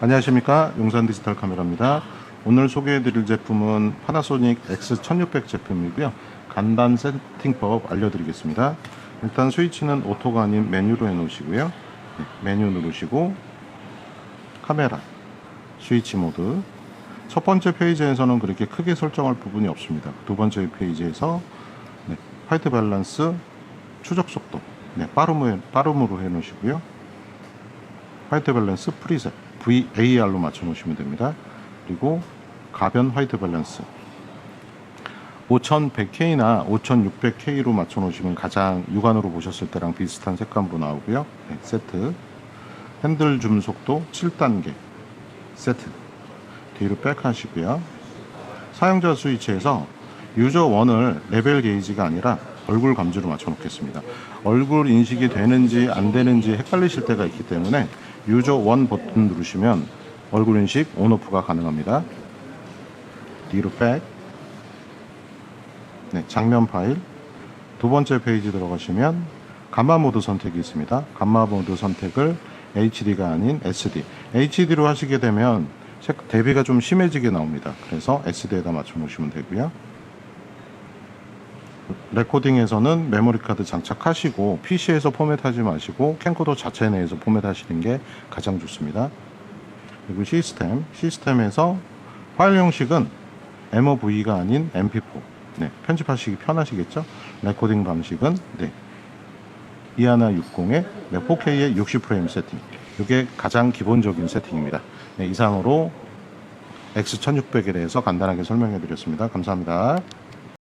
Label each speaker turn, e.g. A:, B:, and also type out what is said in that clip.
A: 안녕하십니까? 용산 디지털 카메라입니다. 오늘 소개해드릴 제품은 파나소닉 X1600 제품이고요. 간단 세팅법 알려드리겠습니다. 일단 스위치는 오토가 아닌 메뉴로 해놓으시고요. 네, 메뉴 누르시고 카메라 스위치 모드. 첫 번째 페이지에서는 그렇게 크게 설정할 부분이 없습니다. 두 번째 페이지에서 네, 화이트 밸런스 추적 속도 네, 빠름으로, 해놓으시고요. 화이트 밸런스 프리셋 VAR로 맞춰 놓으시면 됩니다. 그리고 가변 화이트 밸런스 5100K나 5600K로 맞춰 놓으시면 가장 육안으로 보셨을 때랑 비슷한 색감으로 나오고요. 네, 세트 핸들 줌 속도 7단계 세트 뒤로 백 하시고요. 사용자 스위치에서 유저 1을 레벨 게이지가 아니라 얼굴 감지로 맞춰 놓겠습니다. 얼굴 인식이 되는지 안 되는지 헷갈리실 때가 있기 때문에 유저 1 버튼 누르시면 얼굴 인식 온오프가 가능합니다. 뒤로 백. 네, 장면 파일. 두 번째 페이지 들어가시면 감마 모드 선택이 있습니다. 감마 모드 선택을 HD가 아닌 SD. HD로 하시게 되면 색- 대비가 좀 심해지게 나옵니다. 그래서 SD에다 맞춰 놓으시면 되고요. 레코딩에서는 메모리 카드 장착하시고 PC에서 포맷하지 마시고 캠코더 자체 내에서 포맷하시는 게 가장 좋습니다. 그리고 시스템, 시스템에서 파일 형식은 MOV가 아닌 MP4. 네, 편집하시기 편하시겠죠? 레코딩 방식은 네. 이하나 60에 4K의 60프레임 세팅. 이게 가장 기본적인 세팅입니다. 네, 이상으로 X1600에 대해서 간단하게 설명해 드렸습니다. 감사합니다.